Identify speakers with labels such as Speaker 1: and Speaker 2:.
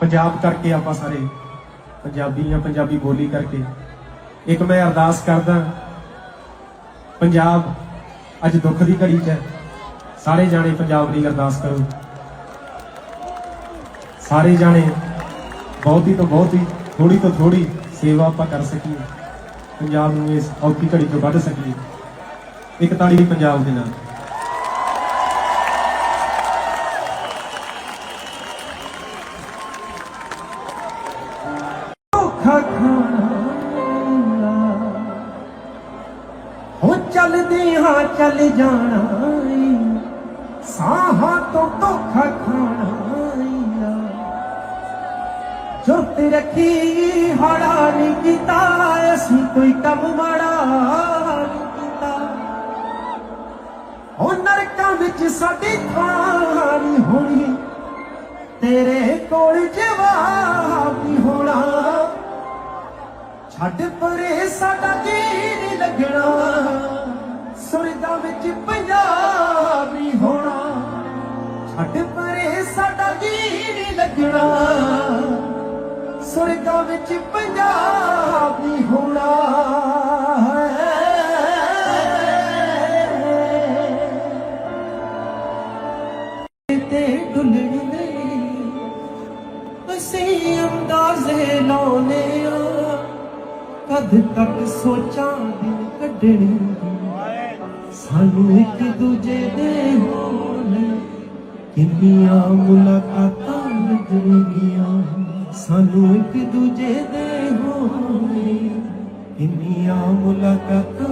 Speaker 1: ਪੰਜਾਬ ਕਰਕੇ ਆਪਾਂ ਸਾਰੇ, ਪੰਜਾਬੀ ਆ ਪੰਜਾਬੀ ਬੋਲੀ ਕਰਕੇ। ਇੱਕ ਮੈਂ ਅਰਦਾਸ ਕਰਦਾ, ਪੰਜਾਬ ਅੱਜ ਦੁੱਖ ਦੀ ਘੜੀ 'ਚ ਹੈ। ਸਾਰੇ ਜਾਣੇ ਪੰਜਾਬ ਲਈ ਅਰਦਾਸ ਕਰੋ। ਸਾਰੇ ਜਾਣੇ ਬਹੁਤੀ ਤੋਂ ਬਹੁਤੀ ਥੋੜੀ ਤੋਂ ਥੋੜੀ ਸੇਵਾ ਆਪਾਂ ਕਰ ਸਕੀਏ। ਪੰਜਾਬ ਨੂੰ ਇਸ ਔਖੀ ਘੜੀ ਤੋਂ ਕੱਢ ਸਕੀਏ। ਇੱਕ ਤਾੜੀ ਪੰਜਾਬ ਦੇ ਨਾਲ। ਚੱਲਦੇ ਹਾਂ, ਚੱਲ ਜਾਣਾ ਈ। ਸਾਹਾਂ ਤੋਂ ਧੋਖਾ ਖਾਣਾ ਈ। ਜੁਰਤ ਰੱਖੀ ਹੜਾ ਨਹੀਂ ਕੀਤਾ, ਅਸੀਂ ਕੋਈ ਕੰਮ ਮਾੜਾ ਨਹੀਂ ਕੀਤਾ ਉਹ ਨਰਕਾਂ ਵਿੱਚ ਸਾਡੀ ਥਾਂ ਨਹੀਂ ਹੋਣੀ ਤੇਰੇ ਕੋਲ ਜਵਾਬ ਨਹੀਂ ਹੋਣਾ ਛੱਡ ਪਰੇ ਸਾਡਾ ਜੀ ਨਹੀਂ ਲੱਗਣਾ ਲੱਗਣਾ। ਸੁਰਗਾਂ ਵਿੱਚ ਪੰਜਾਬ ਨਹੀਂ ਹੋਣਾ ਤੇ ਡੁੱਲਣ ਨਹੀਂ। ਅਸੀਂ ਅੰਦਾਜ਼ੇ ਲਾਉਨੇ ਆ। ਕਦ ਤੱਕ ਸੋਚਾਂ ਦਿਨ ਕੱਢਣੇ। ਸਾਨੂੰ ਇੱਕ ਦੂਜੇ ਦੇ ਹੋਣ। ਕਿੰਨੀਆਂ ਮੁਲਾਕਾਤਾਂ ਲੱਗਣਗੀਆਂ ਸਾਨੂੰ ਇੱਕ ਦੂਜੇ ਦੇ ਹੋਣ ਕਿੰਨੀਆਂ ਮੁਲਾਕਾਤਾਂ